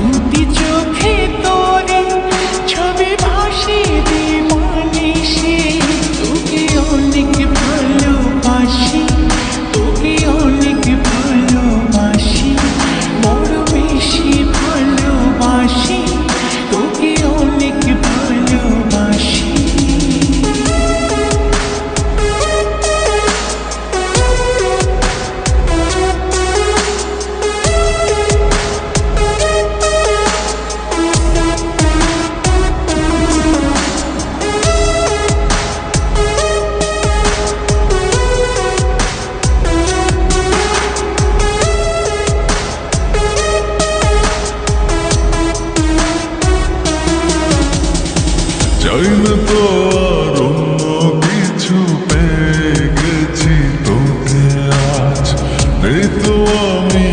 দুটি চাই তো আর অন্য কিছু গেছি তোকে আজ। নেই তো আমি